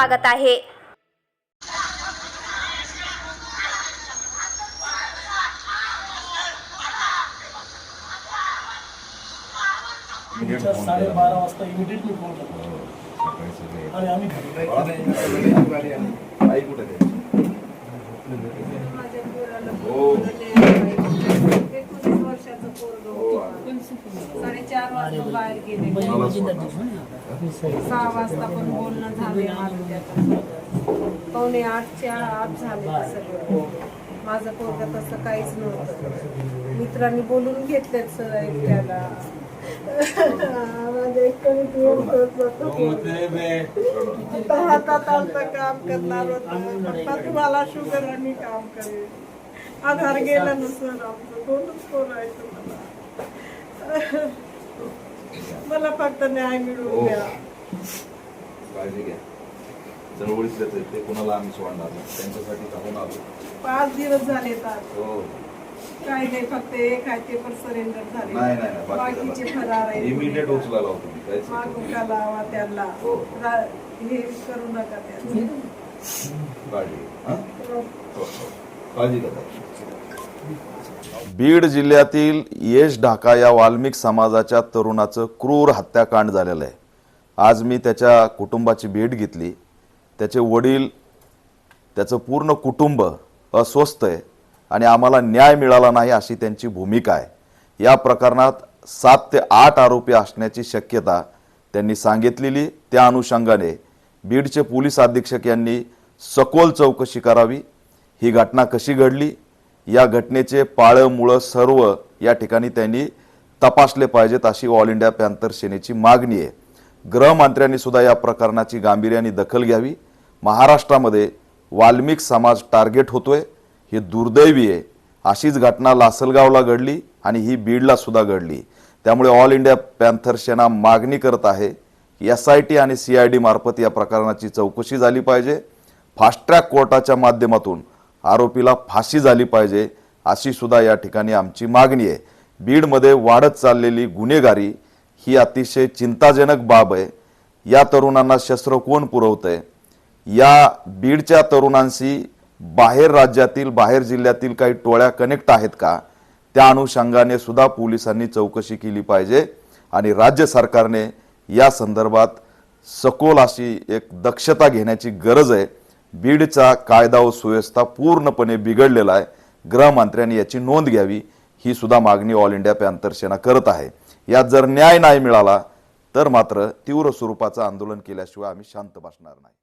स्वागत आहे. साडेबारा वाजता इमिडिएट मी फोन करतो आणि आम्ही आई कुठे हो. साडेचार वाजता बाहेर गेले. सहा वाजता पण बोलणं झाले पावणे आठच्या आठ झाले सगळं. माझं पोरगं तसं काहीच नव्हतं. मित्रांनी बोलून घेतलेत सर एकट्याला. हातात आमचं काम करणार होतं तुम्हाला शुगर आणि काम करेल. आधार गेला ना सर आमचं कोणच कोणायचं मला मला फक्त न्याय हो. मिळवून द्या काळजी घ्या आहेत ते कोणाला आम्ही सोडणार नाही त्यांच्यासाठी धावून आलो पाच दिवस झाले हो काय नाही फक्त एक आहे ते पण सरेंडर झाले नाही नाही नाही बाकीचे फरार आहेत इमिडिएट उचलायला होतो मी काहीच नाही. मागुका लावा त्यांना हो. रा- हे करू नका काळजी घ्या. हं? हो, हो. काळजी घ्या ताई. बीड जिल्ह्यातील येश ढाका या वाल्मिक समाजाच्या तरुणाचं क्रूर हत्याकांड झालेलं आहे. आज मी त्याच्या कुटुंबाची भेट घेतली. त्याचे वडील त्याचं पूर्ण कुटुंब अस्वस्थ आहे आणि आम्हाला न्याय मिळाला नाही अशी त्यांची भूमिका आहे. या प्रकरणात सात ते आठ आरोपी असण्याची शक्यता त्यांनी सांगितलेली. त्या अनुषंगाने बीडचे पोलीस अधीक्षक यांनी सखोल चौकशी करावी. ही घटना कशी घडली? या घटनेचे पाळं मुळं सर्व या ठिकाणी त्यांनी तपासले पाहिजेत अशी ऑल इंडिया पॅन्थर सेनेची मागणी आहे. गृहमंत्र्यांनी सुद्धा या प्रकरणाची गांभीर्याने दखल घ्यावी. महाराष्ट्रामध्ये वाल्मिक समाज टार्गेट होतोय. हे दुर्दैवी आहे. अशीच घटना लासलगावला घडली आणि ही बीडला सुद्धा घडली. त्यामुळे ऑल इंडिया पॅन्थर सेना मागणी करत आहे एस आय टी आणि सी आय डी मार्फत या प्रकरणाची चौकशी झाली पाहिजे. फास्ट ट्रॅक कोर्टाच्या माध्यमातून आरोपीला फाशी झाली पाहिजे अशी सुद्धा या ठिकाणी आमची मागणी आहे. बीडमध्ये वाढत चाललेली गुन्हेगारी ही अतिशय चिंताजनक बाब आहे. या तरुणांना शस्त्र कोण पुरवतंय? या बीडच्या तरुणांशी बाहेर राज्यातील बाहेर जिल्ह्यातील काही टोळ्या कनेक्ट आहेत का? त्या अनुषंगाने सुद्धा पोलिसांनी चौकशी केली पाहिजे आणि राज्य सरकारने या संदर्भात सखोल अशी एक दक्षता घेण्याची गरज आहे. बीडचा कायदा व सुव्यवस्था पूर्णपणे बिघडलेला आहे. गृहमंत्र्यांनी याची नोंद घ्यावी ही सुद्धा मागणी ऑल इंडिया पॅन्थर सेना करत आहे. यात जर न्याय नाही मिळाला तर मात्र तीव्र स्वरूपाचं आंदोलन केल्याशिवाय आम्ही शांत बसणार नाही.